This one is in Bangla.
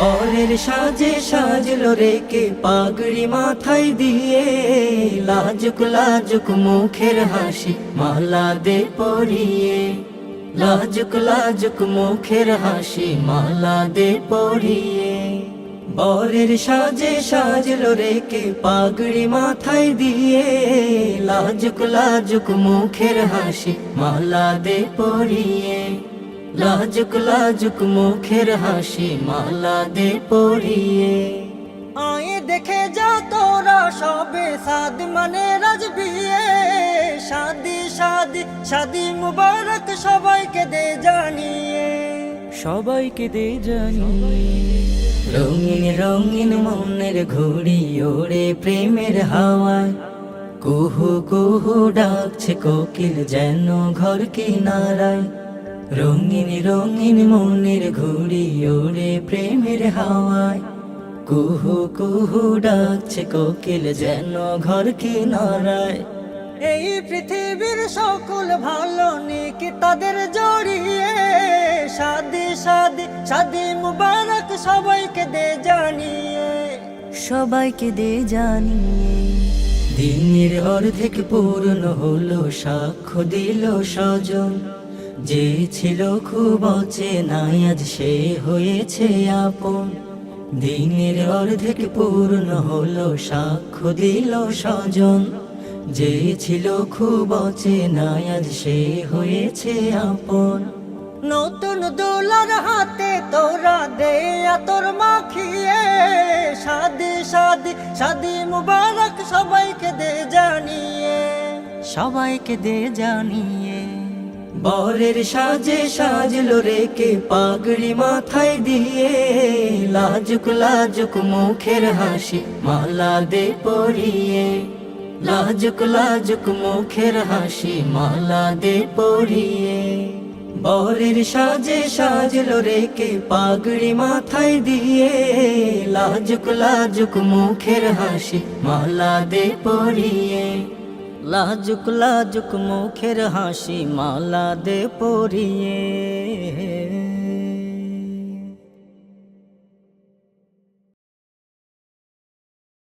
বরের সাজে সাজলো রেকে, পাগড়ি মাথায় দিয়ে লাজুক লাজুক মুখের হাসি মালা দে পরিয়ে। লাজুক লাজুক মুখের হাসি মালা দে পরিয়ে। বরের সাজে সাজলো রেকে, পাগড়ি মাথায় দিয়ে লাজুক লাজুক মুখের হাসি মালা দে পরিয়ে। লাজুক লাজুক মুখের হাসি মালা দে পরিয়ে। আয়ে দেখে যা তোরা সবে সাদ মানে রাজ বিয়ে। শাদি শাদি শাদি মুবারক সবাইকে দে জানিয়ে। সবাইকে দে জানি রঙিন রঙিন মনের ঘুড়ি ওড়ে প্রেমের হাওয়ায়। কুহু কুহু ডাকছে কোকিল যেন ঘর কিনারায় রঙিন রঙিন মনের ঘুড়ি ওড়ে প্রেমের হাওয়ায়। কুহু কুহু ডাকছে কোকিল যেন ঘর কিনারায় এই পৃথিবীর সকল ভালো নিক তাদের জড়িয়ে শাদি শাদি শাদি মুবারক সবাইকে দে জানিয়ে। সবাইকে দে জানিয়ে। দিনের অর্ধেক পূর্ণ হলো সাক্ষ্য দিল স্বজন। যে ছিল খুব অচেনাই আজ সে হয়েছে আপন। দিনের অর্ধেক পূর্ণ হলো সাক্ষ্য দিল স্বজন। যে ছিল খুব অচেনাই আজ সে হয়েছে আপন। নতুন দোলার হাতে তোরা দেয়া তোর মাখিয়ে। শাদি শাদি শাদি মুবারক সবাইকে দে জানিয়ে। সবাইকে দে জানিয়ে। বরের সাজে সাজলো রেকে পাগড়ি মাথায় দিয়ে। লাজুক লাজুক মুখের হাসি মালা দে পরিয়ে। লাজুক লাজুক মুখের হাসি মালা দে পরিয়ে। বরের সাজে সাজলো রেকে পাগড়ি মাথায় দিয়ে। লাজুক লাজুক মুখের হাসি মালা দে পরিয়ে। লাজুক লাজুক মুখের হাসি মালা দে পরিয়ে।